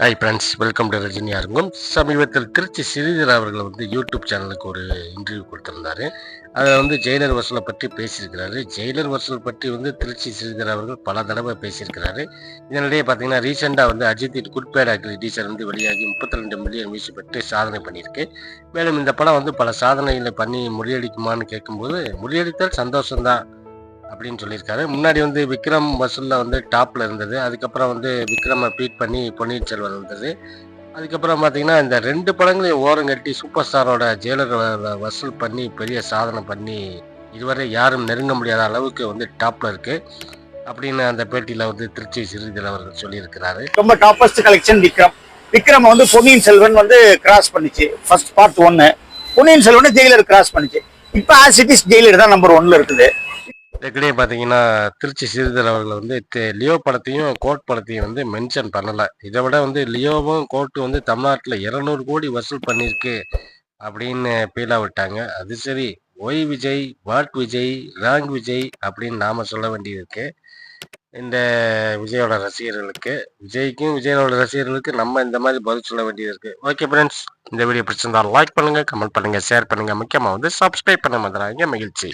Hi friends welcome to Rajini அருங்கம் சமீபத்தில் திருச்சி ஸ்ரீதர் அவர்கள் வந்து யூடியூப் சேனலுக்கு ஒரு இன்டர்வியூ கொடுத்துருந்தாரு. அதில் வந்து ஜெயிலர் வசூலை பற்றி பேசியிருக்கிறாரு. ஜெயிலர் வசூல் பற்றி வந்து திருச்சி ஸ்ரீதர் அவர்கள் பல தடவை பேசியிருக்கிறாரு. இதனிடையே பார்த்தீங்கன்னா ரீசெண்டாக வந்து அஜித் குட்பேட் ஆக்டில் டீச்சர் வந்து வெளியாகி முப்பத்தி ரெண்டு மில்லியன் வீசி பெற்று சாதனை பண்ணியிருக்கு. மேலும் இந்த படம் வந்து பல சாதனைகளை பண்ணி முறியடிக்குமான்னு கேட்கும்போது முறியடித்தால் சந்தோஷம்தான். அப்படின்னு சொல்லியிருக்காரு. முன்னாடி வந்து விக்ரம் வசூலில் வந்து டாப்பில் இருந்தது. அதுக்கப்புறம் வந்து விக்ரமை பீட் பண்ணி பொன்னியின் செல்வன் வந்தது. அதுக்கப்புறம் பார்த்தீங்கன்னா இந்த ரெண்டு படங்களையும் ஓரங்கட்டி சூப்பர் ஸ்டாரோட ஜெயலர் வசூல் பண்ணி பெரிய சாதனை பண்ணி இதுவரை யாரும் நெருங்க முடியாத அளவுக்கு வந்து டாப்பில் இருக்குது அப்படின்னு அந்த பேட்டியில் வந்து திருச்சி சிறிதர் அவர்கள் சொல்லியிருக்கிறாரு. ரொம்ப டாப்பஸ்ட் கலெக்ஷன் விக்ரம். விக்ரம் வந்து பொன்னியின் செல்வன் வந்து கிராஸ் பண்ணிச்சு. ஃபர்ஸ்ட் பார்ட் ஒன்று பொன்னியின் செல்வன் ஜெயிலர் கிராஸ் பண்ணிச்சு. இப்போ ஆஸ் இட் இஸ் ஜெயிலர் தான் நம்பர் ஒன்ல இருக்குது. இதுக்கிடையே பார்த்தீங்கன்னா திருச்சி சிறிதர் அவர்கள் வந்து லியோ படத்தையும் கோட் படத்தையும் வந்து மென்ஷன் பண்ணலை. இதை விட வந்து லியோவும் கோர்ட்டும் வந்து தமிழ்நாட்டில் இரநூறு கோடி வசூல் பண்ணியிருக்கு அப்படின்னு பீலா விட்டாங்க. அது சரி why Vijay what Vijay wrong Vijay அப்படின்னு நாம சொல்ல வேண்டியிருக்கு. இந்த விஜயோட ரசிகர்களுக்கு விஜய்க்கும் விஜயோட ரசிகர்களுக்கு நம்ம இந்த மாதிரி பதில் சொல்ல வேண்டியது இருக்கு ஓகே ஃப்ரெண்ட்ஸ் இந்த வீடியோ பிடிச்சிருந்தா லைக் பண்ணுங்க கமெண்ட் பண்ணுங்க ஷேர் பண்ணுங்க. முக்கியமாக வந்து சப்ஸ்கிரைப் பண்ண மாதிரி மகிழ்ச்சி.